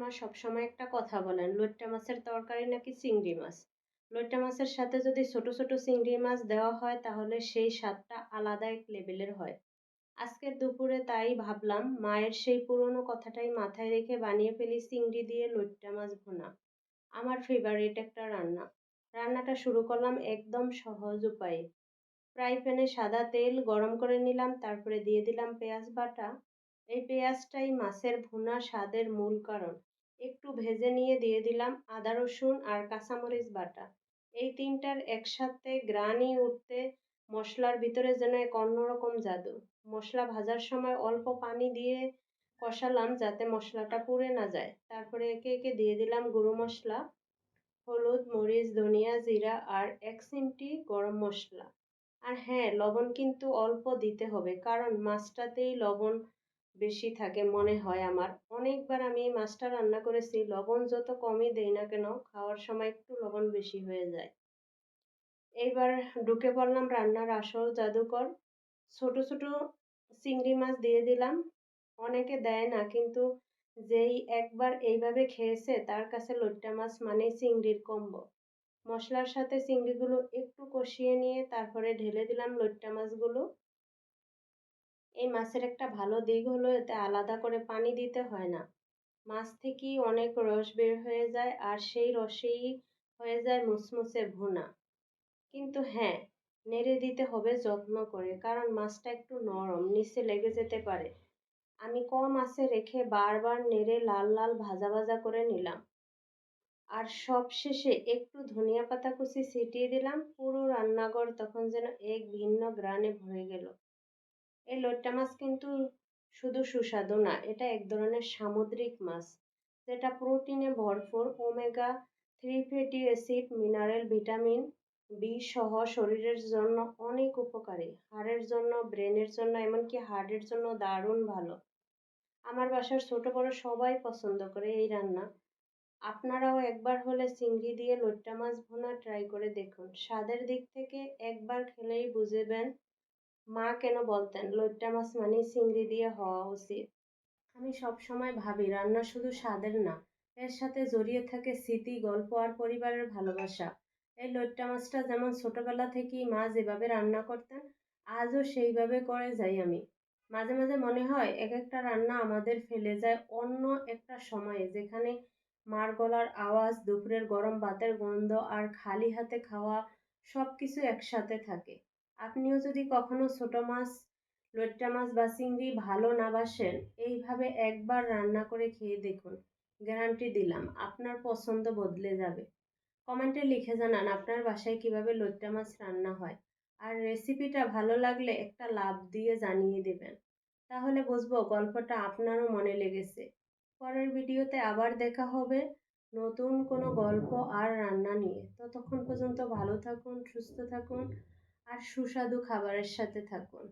মা সবসময় একটা কথা বলেন, লইট্টা মাছের তরকারি নাকি চিংড়ি মাছ? লইট্টা মাছের সাথে যদি ছোট ছোট চিংড়ি মাছ দেওয়া হয়, তাহলে সেই স্বাদটা আলাদা এক লেভেলের হয়। আজকের দুপুরে তাই ভাবলাম, মায়ের সেই পুরনো কথাটাই মাথায় রেখে বানিয়ে ফেলি চিংড়ি দিয়ে লইট্টা মাছ ভুনা। আমার ফেভারিট একটা রান্না। রান্নাটা শুরু করলাম একদম সহজ উপায়ে। ফ্রাই প্যানে সাদা তেল গরম করে নিলাম, তারপরে দিয়ে দিলাম পেঁয়াজ বাটা। এই পেঁয়াজটাই মাছের ভুনা স্বাদের মূল কারণ। একটু ভেজে নিয়ে দিয়ে দিলাম আদা, রসুন আর কাঁচামরিচ বাটা। এই তিনটার একসাথে গ্রানি উঠতে মশলার ভিতরে যেন এক অন্যরকম জাদু। মশলা ভাজার সময় অল্প পানি দিয়ে কষালাম যাতে মশলাটা পুড়ে না যায়। তারপরে একে একে দিয়ে দিলাম গুঁড়ো মশলা, হলুদ, মরিচ, ধনিয়া জিরা আর এক চিমটি গরম মশলা। আর হ্যাঁ লবণ কিন্তু অল্প দিতে হবে, কারণ মাছটাতেই লবণ বেশি থাকে মনে হয় আমার। অনেকবার আমি মাছটা রান্না করেছি, লবণ যত কমই দেই না কেন খাওয়ার সময় একটু লবণ বেশি হয়ে যায়। এইবার ঢুকে পড়লাম রান্নার আসল জাদুকর। ছোট ছোট চিংড়ি মাছ দিয়ে দিলাম। অনেকে দেয় না, কিন্তু যেই একবার এইভাবে খেয়েছে তার কাছে লইট্টা মাছ মানে চিংড়ির কম্বো। মশলার সাথে চিংড়িগুলো একটু কষিয়ে নিয়ে তারপরে ঢেলে দিলাম লইট্টা মাছগুলো। এই মাছের একটা ভালো দিক হলো এতে আলাদা করে পানি দিতে হয় না। মাছ থেকেই অনেক রস বের হয়ে যায় আর সেই রসেই হয়ে যায় মুসমুসে ভুনা। কিন্তু হ্যাঁ নেড়ে দিতে হবে যত্ন করে, কারণ মাছটা একটু নরম, নিচে লেগে যেতে পারে। আমি কম আঁচে রেখে বারবার নেড়ে লাল লাল ভাজা ভাজা করে নিলাম। আর সব শেষে একটু ধনিয়া পাতা কুচি ছিটিয়ে দিলাম, পুরো রান্নাঘর তখন যেন এক ভিন্ন গ্রানে ভরে গেল। এই লইট্টা মাছ কিন্তু শুধু সুস্বাদু না, এটা এক ধরনের সামুদ্রিক মাছ। যেটা প্রোটিনে ভরপুর omega three fatty acid mineral vitamin B সহ শরীরের জন্য অনেক উপকারী। হাড়ের জন্য ব্রেনের জন্য, এমনকি হার্টের জন্য দারুণ ভালো। আমার বাসার ছোট বড় সবাই পছন্দ করে এই রান্না। আপনারাও একবার হলে চিংড়ি দিয়ে লইট্টা মাছ ভুনা ট্রাই করে দেখুন। স্বাদের দিক থেকে একবার খেলেই বুঝবেন মা কেন বলতেন লইট্টা মাছ মানে চিংড়ি দিয়ে হওয়া উচিত আমি সব সময় ভাবি, রান্না শুধু স্বাদের না, এর সাথে জড়িয়ে থাকে স্মৃতি, গল্প আর পরিবারের ভালোবাসা। এই লইট্টা মাছটা যেমন ছোটবেলা থেকেই মা যেভাবে রান্না করতেন, আজও সেইভাবে করে যাই আমি। মাঝে মাঝে মনে হয়, এক একটা রান্না আমাদের ফেলে যায় অন্য একটা সময়ে, যেখানে মার গলার আওয়াজ, দুপুরের গরম ভাতের গন্ধ আর খালি হাতে খাওয়া সব কিছু একসাথে থাকে। আপনিও যদি কখনো ছোট মাছ লইট্টা মাছ বা চিংড়ি ভালো না বাসেন, এইভাবে একবার রান্না করে খেয়ে দেখুন। গ্যারান্টি দিলাম, আপনার পছন্দ বদলে যাবে। কমেন্টে লিখে জানান আপনার বাসায় কীভাবে লোট্টা মাছ রান্না হয়। আর রেসিপিটা ভালো লাগলে একটা লাভ দিয়ে জানিয়ে দেবেন। তাহলে বুঝব গল্পটা আপনারও মনে লেগেছে। পরের ভিডিওতে আবার দেখা হবে। নতুন কোনো গল্প আর রান্না নিয়ে। ততক্ষণ পর্যন্ত ভালো থাকুন, সুস্থ থাকুন। আর সুস্বাদু খাবারের সাথে থাকুন।